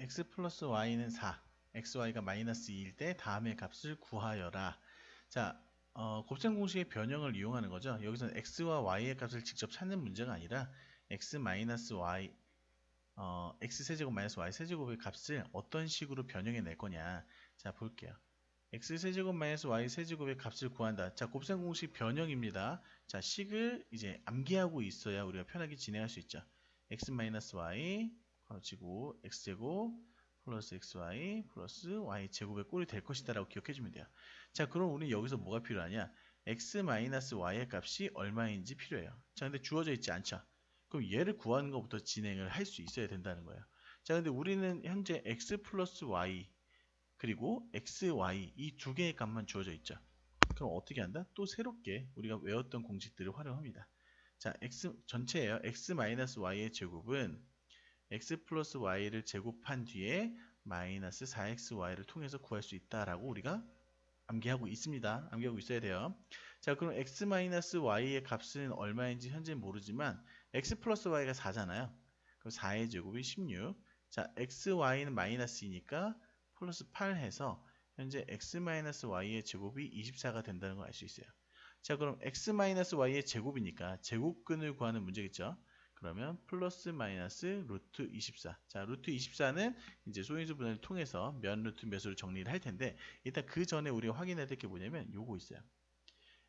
x 플러스 y는 4, xy가 마이너스 2일 때 다음의 값을 구하여라. 자, 어, 곱셈 공식의 변형을 이용하는 거죠. 여기서는 x와 y의 값을 직접 찾는 문제가 아니라 x 마이너스 y, 어, x 세제곱 마이너스 y 세제곱의 값을 어떤 식으로 변형해 낼 거냐. 자, 볼게요. x 세제곱 마이너스 y 세제곱의 값을 구한다. 자, 곱셈 공식 변형입니다. 자, 식을 이제 암기하고 있어야 우리가 편하게 진행할 수 있죠. x 마이너스 y 괄호치고 x제곱 플러스 xy 플러스 y 제곱의 꼴이 될 것이다 라고 기억해 주면 돼요. 자 그럼 우리 여기서 뭐가 필요하냐 x 마이너스 y의 값이 얼마인지 필요해요. 자 근데 주어져 있지 않죠. 그럼 얘를 구하는 것부터 진행을 할 수 있어야 된다는 거예요. 자 근데 우리는 현재 x 플러스 y 그리고 xy 이 두 개의 값만 주어져 있죠. 그럼 어떻게 한다? 또 새롭게 우리가 외웠던 공식들을 활용합니다. 자, x 전체예요. x 마이너스 y의 제곱은 x 플러스 y를 제곱한 뒤에 마이너스 4xy를 통해서 구할 수 있다라고 우리가 암기하고 있습니다. 암기하고 있어야 돼요. 자, 그럼 x 마이너스 y의 값은 얼마인지 현재 모르지만 x 플러스 y가 4잖아요. 그럼 4의 제곱이 16. 자, x, y는 마이너스이니까 플러스 8 해서 현재 x 마이너스 y의 제곱이 24가 된다는 걸 알 수 있어요. 자, 그럼 x 마이너스 y의 제곱이니까 제곱근을 구하는 문제겠죠. 그러면 플러스 마이너스 루트 24. 자, 루트 24는 이제 소인수 분해를 통해서 몇 루트 몇으로 정리를 할 텐데 일단 그 전에 우리가 확인해야 될 게 뭐냐면 요거 있어요.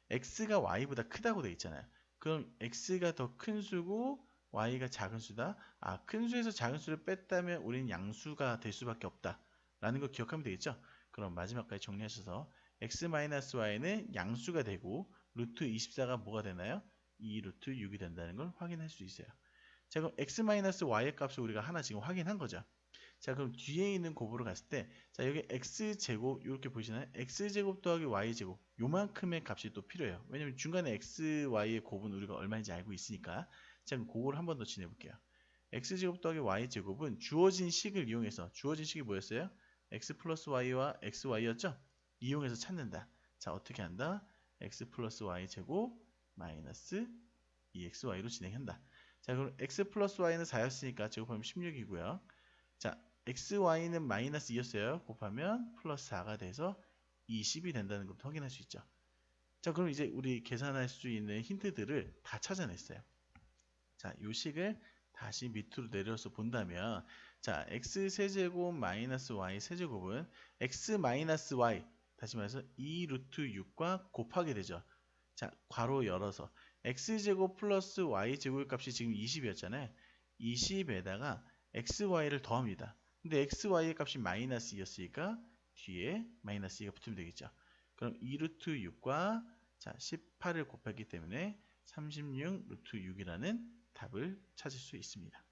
x가 y보다 크다고 돼 있잖아요. 그럼 x가 더 큰 수고 y가 작은 수다. 아, 큰 수에서 작은 수를 뺐다면 우리는 양수가 될 수밖에 없다. 라는 거 기억하면 되겠죠? 그럼 마지막까지 정리하셔서 x-y는 양수가 되고 루트 24가 뭐가 되나요? 2 루트 6이 된다는 걸 확인할 수 있어요. 자 그럼 x-y의 값을 우리가 하나 지금 확인한 거죠. 자 그럼 뒤에 있는 곱으로 갔을 때 자 여기 x제곱 이렇게 보시나요? x제곱 더하기 y제곱 요만큼의 값이 또 필요해요. 왜냐면 중간에 x, y의 곱은 우리가 얼마인지 알고 있으니까 자 그럼 그걸 한 번 더 진행해 볼게요. x제곱 더하기 y제곱은 주어진 식을 이용해서 주어진 식이 뭐였어요? x 플러스 y와 xy였죠? 이용해서 찾는다. 자 어떻게 한다? x 플러스 y제곱 마이너스 2xy로 진행한다. 자 그럼 x 플러스 y는 4였으니까 제곱하면 16이고요. 자 xy는 마이너스 2였어요. 곱하면 플러스 4가 돼서 20이 된다는 것도 확인할 수 있죠. 자 그럼 이제 우리 계산할 수 있는 힌트들을 다 찾아냈어요. 자 요 식을 다시 밑으로 내려서 본다면 자 x 세제곱 마이너스 y 세제곱은 x 마이너스 y 다시 말해서 2 루트 6과 곱하게 되죠. 자 괄호 열어서 x제곱 플러스 y제곱 값이 지금 20이었잖아요. 20에다가 xy를 더합니다. 근데 xy의 값이 마이너스 2였으니까 뒤에 마이너스 2가 붙으면 되겠죠. 그럼 2 루트 6과 자 18을 곱했기 때문에 36 루트 6이라는 답을 찾을 수 있습니다.